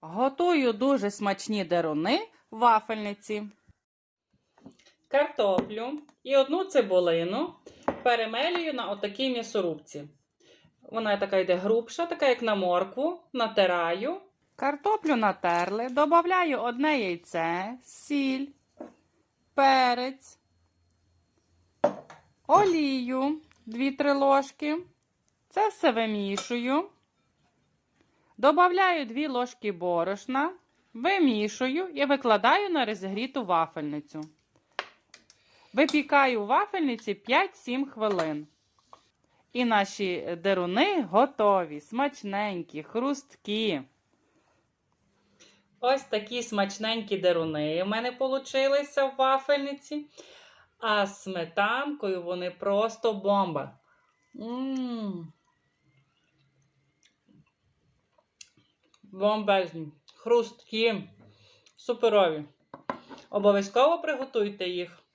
Готую дуже смачні деруни в вафельниці. Картоплю і одну цибулину перемелюю на отакій м'ясорубці. Вона така йде грубша, така як на моркву, натираю. Картоплю натерли, додаю одне яйце, сіль, перець, олію 2-3 ложки. Це все вимішую. Добавляю 2 ложки борошна, вимішую і викладаю на розігріту вафельницю. Випікаю у вафельниці 5-7 хвилин. І наші деруни готові, смачненькі, хрусткі. Ось такі смачненькі деруни у мене получилися в вафельниці. А з сметанкою вони просто бомба. М. Бомбезні, хрусткі, суперові. Обов'язково приготуйте їх.